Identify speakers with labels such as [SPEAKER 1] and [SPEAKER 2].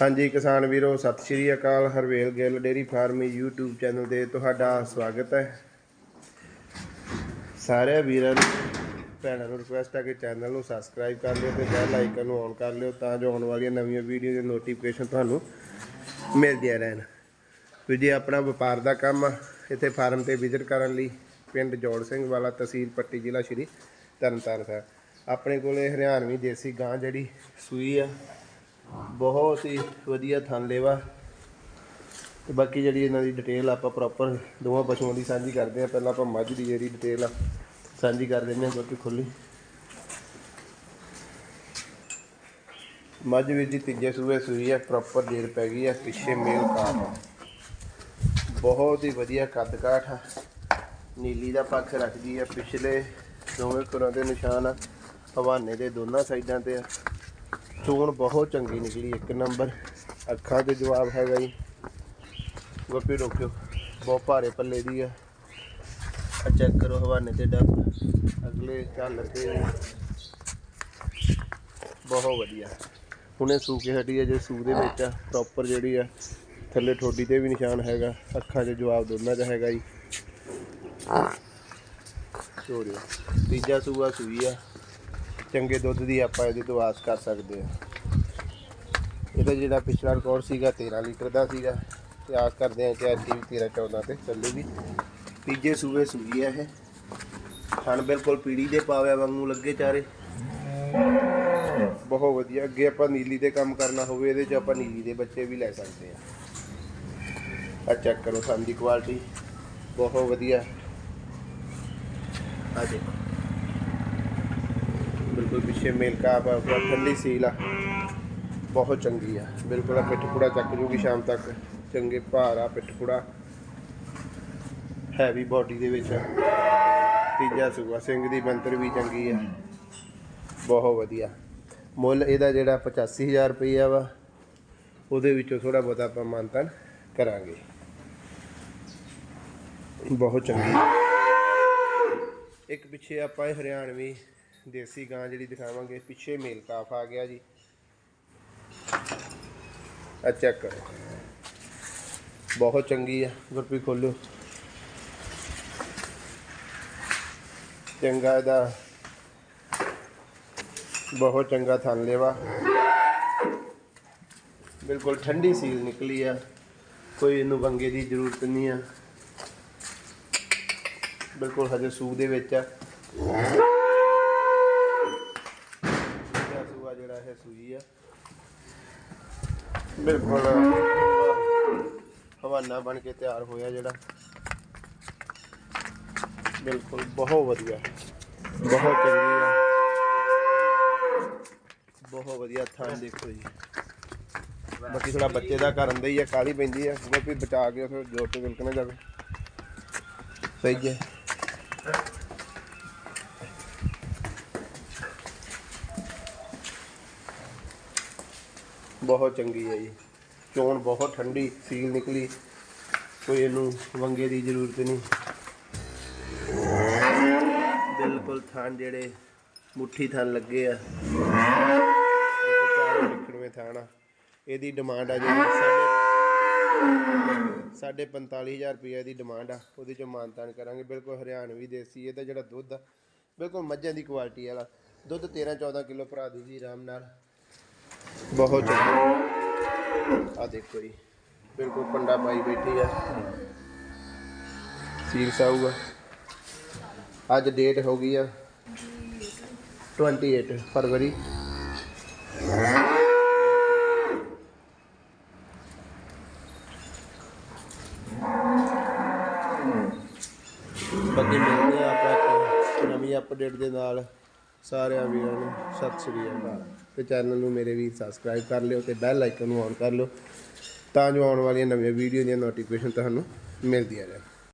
[SPEAKER 1] ਹਾਂਜੀ ਕਿਸਾਨ ਵੀਰੋ, Sat Sri Akal, Harvel Gill dairy farm YouTube channel ਤੇ ਤੁਹਾਡਾ ਸਵਾਗਤ ਹੈ। ਸਾਰੇ ਵੀਰਾਂ ਨੂੰ, ਭੈਣਾਂ ਨੂੰ ਰਿਕੁਐਸਟ ਹੈ ਕਿ ਚੈਨਲ ਨੂੰ ਸਬਸਕ੍ਰਾਈਬ ਕਰ ਲਿਓ ਤੇ ਬੈਲ ਆਈਕਨ ਨੂੰ ਔਨ ਕਰ ਲਿਓ ਤਾਂ ਜੋ ਆਉਣ ਵਾਲੀਆਂ ਨਵੀਆਂ ਵੀਡੀਓ ਦੇ ਨੋਟੀਫਿਕੇਸ਼ਨ ਤੁਹਾਨੂੰ ਮਿਲਦੀਆਂ ਰਹਿਣ। ਵੀ ਜੇ ਆਪਣਾ ਵਪਾਰ ਦਾ ਕੰਮ ਆ, ਇੱਥੇ ਫਾਰਮ ਤੇ ਵਿਜ਼ਿਟ ਕਰਨ ਲਈ ਪਿੰਡ ਜੋੜ ਸਿੰਘ ਵਾਲਾ, ਤਹਿਸੀਲ ਪੱਟੀ ਜ਼ਿਲ੍ਹਾ ਸ਼੍ਰੀ ਤਰਨਤਾਰਨ ਸਾਹਿਬ। ਆਪਣੇ ਕੋਲੇ ਹਰਿਆਣਵੀ ਦੇਸੀ ਗਾਂ ਜਿਹੜੀ ਸੂਈ ਆ ਬਹੁਤ ਹੀ ਵਧੀਆ ਥਣ ਲੇਵਾ। ਤੇ ਬਾਕੀ ਜਿਹੜੀ ਇਹਨਾਂ ਦੀ ਡਿਟੇਲ ਆਪਾਂ ਪ੍ਰੋਪਰ ਦੋਵਾਂ ਪਸ਼ੂਆਂ ਦੀ ਸਾਂਝੀ ਕਰਦੇ ਆ ਪਹਿਲਾਂ ਆਪਾਂ ਮੱਝ ਦੀ ਜਿਹੜੀ ਡਿਟੇਲ ਆ, ਸਾਂਝੀ ਕਰ ਲੈਂਦੇ ਆ ਕਿਉਂਕਿ ਖੁੱਲੀ ਮੱਝ ਵੀ ਜੀ ਤੀਜੇ ਸੂਏ ਸੂਈ ਆ ਪ੍ਰੋਪਰ ਜੇਰ ਪੈ ਗਈ ਆ, ਪਿੱਛੇ ਮੇਲ ਕਾਟ ਬਹੁਤ ਹੀ ਵਧੀਆ ਕੱਦ ਕਾਠ ਆ। ਨੀਲੀ ਦਾ ਪੱਖ ਰੱਖਦੀ ਆ, ਪਿਛਲੇ ਦੋਵੇਂ ਕੁਰਾਂ ਦੇ ਨਿਸ਼ਾਨ ਆ, ਹਵਾਨੇ ਦੇ ਦੋਨਾਂ ਸਾਈਡਾਂ ਤੇ ਆ। ਚੋਣ ਬਹੁਤ ਚੰਗੀ ਨਿਕਲੀ, ਇੱਕ ਨੰਬਰ। ਅੱਖਾਂ ਤੇ ਜਵਾਬ ਹੈਗਾ ਜੀ। ਗੋਪੀ ਰੋਕਿਓ, ਬਹੁਤ ਭਾਰੇ ਪੱਲੇ ਦੀ ਆ। ਆ ਚੈੱਕ ਕਰੋ ਹਵਾਨੇ ਤੇ ਡੱਬ। ਅਗਲੇ ਚੱਲ ਤੇ ਬਹੁਤ ਵਧੀਆ। ਹੁਣੇ ਸੂ ਕੇ ਹਟੀ ਹੈ ਜੇ ਸੂ ਦੇ ਵਿੱਚ ਆ ਪ੍ਰੋਪਰ ਜਿਹੜੀ ਆ, ਥੱਲੇ ਠੋਡੀ ਤੇ ਵੀ ਨਿਸ਼ਾਨ ਹੈਗਾ। ਅੱਖਾਂ 'ਚ ਜਵਾਬ ਦੋਨਾਂ 'ਚ ਹੈਗਾ ਜੀ। ਚੋਰਿਓ ਤੀਜਾ ਸੂਆ ਸੂਈ ਆ। ਚੰਗੇ ਦੁੱਧ ਦੀ ਆਪਾਂ ਇਹਦੇ ਤੋਂ ਆਸ ਕਰ ਸਕਦੇ ਹਾਂ। ਇਹਦਾ ਜਿਹੜਾ ਪਿਛਲਾ ਰਿਕਾਰਡ ਸੀਗਾ 13 ਲੀਟਰ ਦਾ ਸੀਗਾ। ਤੇ ਆਸ ਕਰਦੇ ਹਾਂ ਕਿ ਅੱਜ ਵੀ 13 14 ਤੇ ਚੱਲੂਗੀ। ਤੀਜੇ ਸੂਏ ਸੂਈ ਹੈ ਇਹ। ਥਣ ਬਿਲਕੁਲ ਪੀੜੀ ਦੇ ਪਾਵਿਆ ਵਾਂਗੂ ਲੱਗੇ ਚਾਰੇ। ਬਹੁਤ ਵਧੀਆ। ਅੱਗੇ ਆਪਾਂ ਨੀਲੀ 'ਤੇ ਕੰਮ ਕਰਨਾ ਹੋਵੇ, ਇਹਦੇ 'ਚ ਆਪਾਂ ਨੀਲੀ ਦੇ ਬੱਚੇ ਵੀ ਲੈ ਸਕਦੇ ਆ ਆ ਚੈੱਕ ਕਰੋ ਥਣ ਦੀ ਕੁਆਲਿਟੀ ਬਹੁਤ ਵਧੀਆ। ਆ ਦੇਖੋ। ਬਿਲਕੁਲ ਪਿੱਛੇ ਮੇਲ ਕਾਪ ਆ, ਪੂਰਾ ਠੰਡੀ ਸੀਲ ਆ। ਬਹੁਤ ਚੰਗੀ ਆ। ਬਿਲਕੁਲ ਆ ਪਿੱਠ ਪੂੜਾ ਚੱਕ ਜੂਗੀ ਸ਼ਾਮ ਤੱਕ। ਚੰਗੇ ਭਾਰ ਆ ਪਿੱਠ ਪੂੜਾ ਹੈਵੀ ਬਾਡੀ ਦੇ ਵਿੱਚ ਤੀਜਾ ਸੂਆ, ਸਿੰਘ ਦੀ ਬੰਤਰ ਵੀ ਚੰਗੀ ਆ। ਬਹੁਤ ਵਧੀਆ। ਮੁੱਲ ਇਹਦਾ ਜਿਹੜਾ 85000 ਰੁਪਈਆ ਵਾ, ਉਹਦੇ ਵਿੱਚੋਂ ਥੋੜਾ ਬਹੁਤਾ ਆਪਾਂ ਮਾਨਤਨ ਕਰਾਂਗੇ। ਬਹੁਤ ਚੰਗੀ। ਇੱਕ ਪਿੱਛੇ ਆਪਾਂ ਇਹ ਹਰਿਆਣਵੀ ਦੇਸੀ ਗਾਂ ਜਿਹੜੀ ਦਿਖਾਵਾਂਗੇ, ਪਿੱਛੇ ਮੇਲ ਕਾਫ ਆ ਗਿਆ ਜੀ। ਆ ਚੈੱਕ ਕਰੋ। ਬਹੁਤ ਚੰਗੀ ਆ, ਗੁਰਪ੍ਰੀਤ ਖੋਲੋ ਚੰਗਾ ਇਹਦਾ। ਬਹੁਤ ਚੰਗਾ ਥਣ ਲੇਵਾ। ਬਿਲਕੁਲ ਠੰਡੀ ਸੀਲ ਨਿਕਲੀ ਆ। ਕੋਈ ਇਹਨੂੰ ਵੰਗੇ ਦੀ ਜ਼ਰੂਰਤ ਨਹੀਂ ਆ। ਬਿਲਕੁਲ ਹਜੇ ਸੂ ਦੇ ਵਿੱਚ ਆ ਦੂਜਾ ਸੂਆ ਜਿਹੜਾ ਇਹ ਸੂਈ ਆ ਬਿਲਕੁਲ। ਹਵਾਨਾ ਬਣ ਕੇ ਤਿਆਰ ਹੋਇਆ ਜਿਹੜਾ। ਬਿਲਕੁਲ, ਬਹੁਤ ਵਧੀਆ। ਬਹੁਤ ਚੰਗੀ ਆ। ਬਹੁਤ ਵਧੀਆ ਥਾਂ ਦੇਖੋ ਜੀ। ਬਾਕੀ ਥੋੜਾ ਬੱਚੇ ਦਾ ਘਰ ਹੁੰਦਾ ਹੀ ਆ ਕਾਲੀ ਪੈਂਦੀ ਆ। ਉਹ ਵੀ ਬਚਾ ਕੇ ਫਿਰ ਜੋਰ ਤੇ ਵਿਲਕ ਨਾ ਜਾਵੇ। ਸਹੀ ਹੈ ਬਹੁਤ ਚੰਗੀ ਹੈ ਜੀ। ਚੋਣ ਬਹੁਤ ਠੰਡੀ ਸੀਲ ਨਿਕਲੀ। ਕੋਈ ਇਹਨੂੰ ਵੰਗੇ ਦੀ ਜ਼ਰੂਰਤ ਨਹੀਂ। ਬਿਲਕੁਲ ਥਾਨ ਜਿਹੜੇ ਮੁੱਠੀ ਥਾਨ ਲੱਗੇ ਆ। ਲਿਖਣਵੇਂ ਥਾਨ ਆ। ਇਹਦੀ ਡਿਮਾਂਡ ਆ ਜਿਹੜੀ ਸਾਡੇ ਸਾਡੇ 45000 ਰੁਪਏ ਦੀ ਡਿਮਾਂਡ ਆ। ਉਹਦੇ ਚੋਂ ਮਾਨਤਾਨ ਕਰਾਂਗੇ। ਬਿਲਕੁਲ ਹਰਿਆਣਵੀ ਦੇਸੀ ਇਹਦਾ ਜਿਹੜਾ ਦੁੱਧ ਆ, ਬਿਲਕੁਲ ਮੱਝਾਂ ਦੀ ਕੁਆਲਿਟੀ ਵਾਲਾ। ਦੁੱਧ 13 14 ਕਿਲੋ ਭਰਾ ਦੂਗੀ ਆਰਾਮ ਨਾਲ। ਬਹੁਤ ਚੰਗਾ। ਆ ਦੇਖੋ ਜੀ, ਬਿਲਕੁਲ ਪੰਡਾ ਪਾਈ ਬੈਠੀ ਆ। ਸੀਰ ਸਾਊਗਾ ਅੱਜ ਡੇਟ ਹੋ ਗਈ ਆ 28 ਫਰਵਰੀ। ਬਾਕੀ ਮਿਲਦੇ ਆ ਆਪਾਂ ਇੱਕ ਨਵੀਂ ਅਪਡੇਟ ਦੇ ਨਾਲ। ਸਾਰਿਆਂ ਵੀਰਾਂ ਨੂੰ ਸਤਿ ਸ੍ਰੀ ਅਕਾਲ। ਤੇ ਚੈਨਲ ਨੂੰ ਮੇਰੇ ਵੀ ਸਬਸਕ੍ਰਾਈਬ ਕਰ ਲਿਓ ਤੇ ਬੈਲ ਆਈਕਨ ਨੂੰ ਔਨ ਕਰ ਲਿਓ ਤਾਂ ਜੋ ਆਉਣ ਵਾਲੀਆਂ ਨਵੀਆਂ ਵੀਡੀਓ ਦੀਆਂ ਨੋਟੀਫਿਕੇਸ਼ਨ ਤੁਹਾਨੂੰ ਮਿਲਦੀਆਂ ਰਹਿਣ।